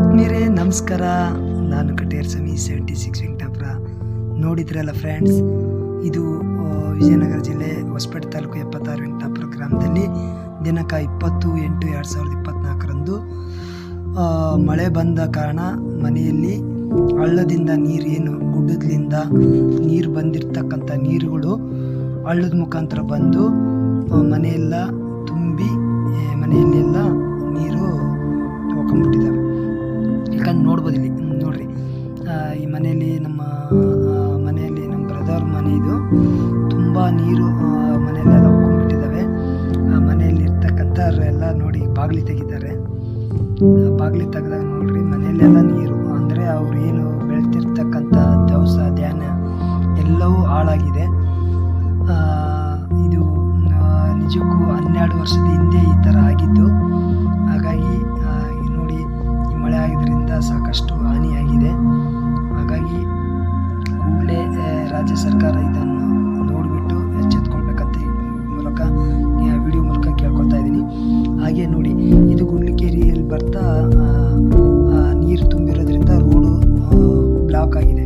ನಮಸ್ಕಾರ. ನಾನು ಕಟೇರ್ ಸ್ವಾಮಿ seventy six Venkatapura. ನೋಡಿದ್ರಲ್ಲ ಫ್ರೆಂಡ್ಸ್ ಇದು ವಿಜಯನಗರ ಜಿಲ್ಲೆ ಹೊಸಪೇಟೆ ತಾಲೂಕು ಎಪ್ಪತ್ತಾರು ವೆಂಕಟಾಪುರ ಗ್ರಾಮದಲ್ಲಿ ದಿನಾಂಕ ಇಪ್ಪತ್ತು ಎಂಟು ಎರಡು ಸಾವಿರದ ಇಪ್ಪತ್ತ್ನಾಲ್ಕರಂದು ಮಳೆ ಬಂದ ಕಾರಣ ಮನೆಯಲ್ಲಿ ಹಳ್ಳದಿಂದ ನೀರು ಏನು ಗುಡ್ಡದಿಂದ ನೀರು ಬಂದಿರತಕ್ಕಂಥ ನೀರುಗಳು ಹಳ್ಳದ ಮುಖಾಂತರ ಬಂದು ಮನೆಯೆಲ್ಲ ತುಂಬಿ ಮನೆಯಲ್ಲೆಲ್ಲ ನೀರು ಹೋಗ್ಕೊಂಡ್ಬಿಟ್ಟಿದ್ದಾವೆ ಈ ಮನೆಯಲ್ಲಿ ನಮ್ಮ ಮನೆಯಲ್ಲಿ ನಮ್ಮ ಬ್ರದರ್ ಮನೆ ಇದು. ತುಂಬ ನೀರು ಮನೆಯಲ್ಲೆಲ್ಲ ಹೋಗ್ಕೊಂಡ್ಬಿಟ್ಟಿದ್ದಾವೆ ಆ ಮನೆಯಲ್ಲಿ ಇರ್ತಕ್ಕಂಥ ಎಲ್ಲ ನೋಡಿ ಬಾಗಿಲು ತೆಗಿತಾರೆ. ಬಾಗಿಲು ತೆಗೆದಾಗ ನೋಡ್ರಿ, ಮನೆಯಲ್ಲೆಲ್ಲ ನೀರು. ಅಂದರೆ ಅವ್ರು ಏನು ಬೆಳೆತಿರ್ತಕ್ಕಂಥ ದವಸ ಧ್ಯಾನ ಎಲ್ಲವೂ ಹಾಳಾಗಿದೆ. ಇದು ನಿಜಕ್ಕೂ ಹನ್ನೆರಡು ವರ್ಷದ ಹಿಂದೆ ಈ ಥರ ಆಗಿದ್ದು. ಹಾಗಾಗಿ ನೋಡಿ ಈ ಮಳೆ ಆಗಿದ್ದರಿಂದ ಸಾಕಷ್ಟು ರಾಜ್ಯ ಸರ್ಕಾರ ಇದನ್ನು ನೋಡಿಬಿಟ್ಟು ಎಚ್ಚೆತ್ಕೊಳ್ಬೇಕಂತ ಮೂಲಕ ವಿಡಿಯೋ ಮೂಲಕ ಕೇಳ್ಕೊಳ್ತಾ ಇದ್ದೀನಿ. ಹಾಗೆ ನೋಡಿ, ಇದು ಗುಂಡ್ಲಿಕೇರಿಯಲ್ಲಿ ಬರ್ತಾ ನೀರು ತುಂಬಿರೋದ್ರಿಂದ ರೋಡು ಬ್ಲಾಕ್ ಆಗಿದೆ.